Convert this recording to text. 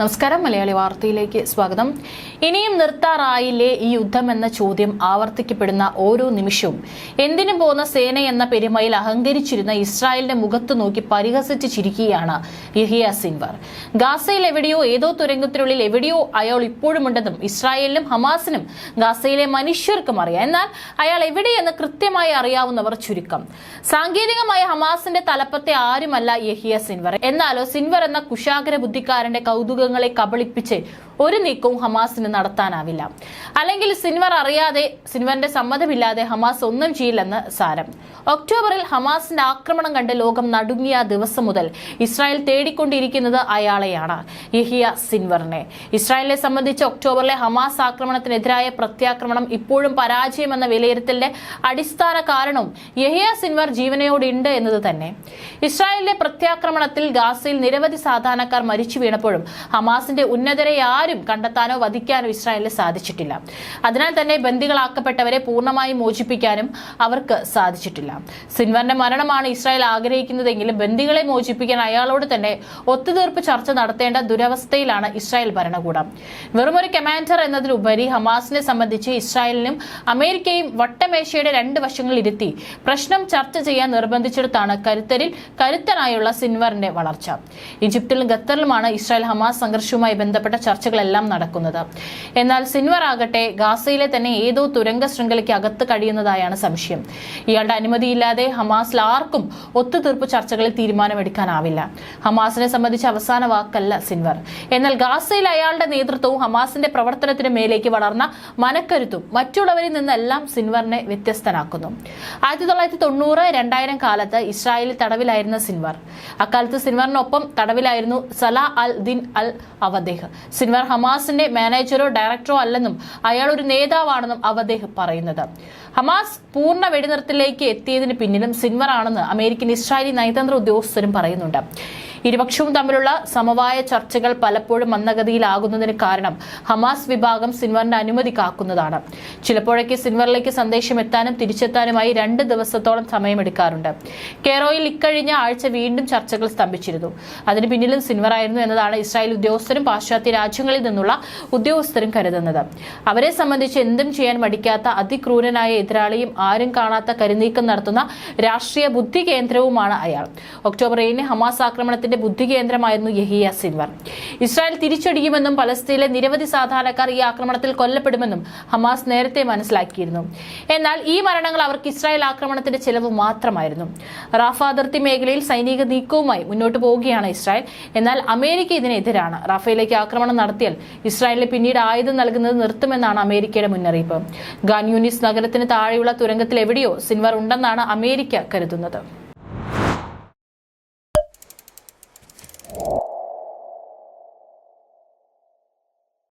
നമസ്കാരം. മലയാളി വാർത്തയിലേക്ക് സ്വാഗതം. ഇനിയും നിർത്താറായില്ലേ ഈ യുദ്ധം എന്ന ചോദ്യം ആവർത്തിക്കപ്പെടുന്ന ഓരോ നിമിഷവും. എന്തിനും പോകുന്ന സേന എന്ന പെരുമയിൽ അഹങ്കരിച്ചിരുന്ന ഇസ്രായേലിന്റെ മുഖത്ത് നോക്കി പരിഹസിച്ച് ചിരിക്കുകയാണ് യഹിയ സിൻവർ. ഗാസയിൽ എവിടെയോ ഏതോ തുരങ്കത്തിനുള്ളിൽ എവിടെയോ അയാൾ ഇപ്പോഴുമുണ്ടെന്നും ഇസ്രായേലിനും ഹമാസിനും ഗാസയിലെ മനുഷ്യർക്കും അറിയാം. എന്നാൽ അയാൾ എവിടെയെന്ന് കൃത്യമായി അറിയാവുന്നവർ ചുരുക്കം. സാങ്കേതികമായ ഹമാസിന്റെ തലപ്പത്തെ ആരുമല്ല യഹിയ സിൻവർ. എന്നാലോ സിൻവർ എന്ന കുശാഗ്ര ബുദ്ധിക്കാരന്റെ കൗതുകങ്ങളെ കബളിപ്പിച്ച് ഒരു നീക്കവും ഹമാസിന് നടത്താനാവില്ല. അല്ലെങ്കിൽ സിൻവർ അറിയാതെ സിൻവറിന്റെ സമ്മതമില്ലാതെ ഹമാസ് ഒന്നും ചെയ്യില്ലെന്ന് സാരം. ഒക്ടോബറിൽ ഹമാസിന്റെ ആക്രമണം കണ്ട് ലോകം നടുങ്ങിയ ദിവസം മുതൽ ഇസ്രായേൽ തേടിക്കൊണ്ടിരിക്കുന്നത് അയാളെയാണ് യഹിയ സിൻവറിനെ. ഇസ്രായേലിനെ സംബന്ധിച്ച് ഒക്ടോബറിലെ ഹമാസ് ആക്രമണത്തിനെതിരായ പ്രത്യാക്രമണം ഇപ്പോഴും പരാജയമെന്ന വിലയിരുത്തലിന്റെ അടിസ്ഥാന കാരണവും യഹിയ സിൻവർ ജീവനയോടുണ്ട് എന്നത് തന്നെ. ഇസ്രായേലിലെ പ്രത്യാക്രമണത്തിൽ ഗാസയിൽ നിരവധി സാധാരണക്കാർ മരിച്ചു വീണപ്പോഴും ഹമാസിന്റെ ഉന്നതരെ ആരും കണ്ടെത്താനോ വധിക്കാനോ ഇസ്രായേലിന് സാധിച്ചിട്ടില്ല. അതിനാൽ തന്നെ ബന്ദികളാക്കപ്പെട്ടവരെ പൂർണമായും മോചിപ്പിക്കാനും അവർക്ക് സാധിച്ചിട്ടില്ല. സിൻവറിന്റെ മരണമാണ് ഇസ്രായേൽ ആഗ്രഹിക്കുന്നതെങ്കിലും ബന്ദികളെ മോചിപ്പിക്കാൻ അയാളോട് തന്നെ ഒത്തുതീർപ്പ് ചർച്ച നടത്തേണ്ട ദുരവസ്ഥയിലാണ് ഇസ്രായേൽ ഭരണകൂടം. വെറുമൊരു കമാൻഡർ എന്നതിലുപരി ഹമാസിനെ സംബന്ധിച്ച് ഇസ്രായേലിനും അമേരിക്കയും വട്ടമേശയുടെ രണ്ട് വശങ്ങളിൽ ഇരുത്തി പ്രശ്നം ചർച്ച ചെയ്യാൻ നിർബന്ധിച്ചെടുത്താണ് കരുത്തരിൽ കരുത്തനായുള്ള സിൻവറിന്റെ വളർച്ച. ഈജിപ്തിലും ഖത്തറിലുമാണ് ഇസ്രായേൽ ഹമാസ് സംഘർഷവുമായി ബന്ധപ്പെട്ട ചർച്ചകളെല്ലാം നടക്കുന്നത്. എന്നാൽ സിൻവർ ആകട്ടെ ഗാസയിലെ തന്നെ ഏതോ തുരങ്ക ശൃംഖലയ്ക്ക് അകത്ത് കഴിയുന്നതായാണ് സംശയം. ഇയാളുടെ അനുമതിയില്ലാതെ ഹമാസിൽ ആർക്കും ഒത്തുതീർപ്പ് ചർച്ചകളിൽ തീരുമാനമെടുക്കാനാവില്ല. ഹമാസിനെ സംബന്ധിച്ച് അവസാന വാക്കല്ല സിൻവർ. എന്നാൽ ഗാസയിൽ അയാളുടെ നേതൃത്വവും ഹമാസിന്റെ പ്രവർത്തനത്തിന് മേലേക്ക് വളർന്ന മനക്കരുത്തും മറ്റുള്ളവരിൽ നിന്നെല്ലാം സിൻവറിനെ വ്യത്യസ്തനാക്കുന്നു. ആയിരത്തി തൊള്ളായിരത്തി തൊണ്ണൂറ് രണ്ടായിരം കാലത്ത് ഇസ്രായേലിൽ തടവിലായിരുന്ന സിൻവർ. അക്കാലത്ത് സിൻവറിനൊപ്പം തടവിലായിരുന്നു സലാ അൽ ദിൻ അൽ അവദേഹ്. സിൻവർ ഹമാസിന്റെ മാനേജറോ ഡയറക്ടറോ അല്ലെന്നും അയാൾ ഒരു നേതാവാണെന്നും അവദേഹ് പറയുന്നത്. ഹമാസ് പൂർണ വെടിനിർത്തലിലേക്ക് എത്തിയതിന് പിന്നിലും സിൻവർ ആണെന്ന് അമേരിക്കൻ ഇസ്രായേലി നയതന്ത്ര ഉദ്യോഗസ്ഥരും പറയുന്നുണ്ട്. ഇരുപക്ഷവും തമ്മിലുള്ള സമവായ ചർച്ചകൾ പലപ്പോഴും മന്ദഗതിയിലാകുന്നതിന് കാരണം ഹമാസ് വിഭാഗം സിൻവറിന്റെ അനുമതി കാക്കുന്നതാണ് ചിലപ്പോഴൊക്കെ സിൻവറിലേക്ക് സന്ദേശം എത്താനും തിരിച്ചെത്താനുമായി രണ്ട് ദിവസത്തോളം സമയമെടുക്കാറുണ്ട്. കേറോയിൽ ഇക്കഴിഞ്ഞ ആഴ്ച വീണ്ടും ചർച്ചകൾ സ്തംഭിച്ചിരുന്നു. അതിന് പിന്നിലും സിൻവറായിരുന്നു എന്നതാണ് ഇസ്രായേൽ ഉദ്യോഗസ്ഥരും പാശ്ചാത്യ രാജ്യങ്ങളിൽ നിന്നുള്ള ഉദ്യോഗസ്ഥരും കരുതുന്നത്. അവരെ സംബന്ധിച്ച് എന്തും ചെയ്യാൻ മടിക്കാത്ത അതിക്രൂരനായ എതിരാളിയും ആരും കാണാത്ത കരുനീക്കം നടത്തുന്ന രാഷ്ട്രീയ ബുദ്ധി കേന്ദ്രവുമാണ് അയാൾ. ഒക്ടോബർ ഏഴിന് ഹമാസ് ആക്രമണത്തിന്റെ ബുദ്ധി കേന്ദ്രമായിരുന്നു യഹിയ സിൻവർ ഇസ്രായേൽ തിരിച്ചടിക്കുമെന്നും പലസ്തീനിലെ നിരവധി സാധാരണക്കാർ ഈ ആക്രമണത്തിൽ കൊല്ലപ്പെടുമെന്നും ഹമാസ് നേരത്തെ മനസ്സിലാക്കിയിരുന്നു. എന്നാൽ ഈ മരണങ്ങൾ അവർക്ക് ഇസ്രായേൽ ആക്രമണത്തിന്റെ ചെലവ് മാത്രമായിരുന്നു. റാഫ അതിർത്തി മേഖലയിൽ സൈനിക നീക്കവുമായി മുന്നോട്ട് പോവുകയാണ് ഇസ്രായേൽ. എന്നാൽ അമേരിക്ക ഇതിനെതിരാണ്. റാഫയിലേക്ക് ആക്രമണം നടത്തിയാൽ ഇസ്രായേലിന് പിന്നീട് ആയുധം നൽകുന്നത് നിർത്തുമെന്നാണ് അമേരിക്കയുടെ മുന്നറിയിപ്പ്. ഗാൻ യൂനിസ് നഗരത്തിന് താഴെയുള്ള തുരങ്കത്തിൽ എവിടെയോ സിൻവർ ഉണ്ടെന്നാണ് അമേരിക്ക കരുതുന്നത്.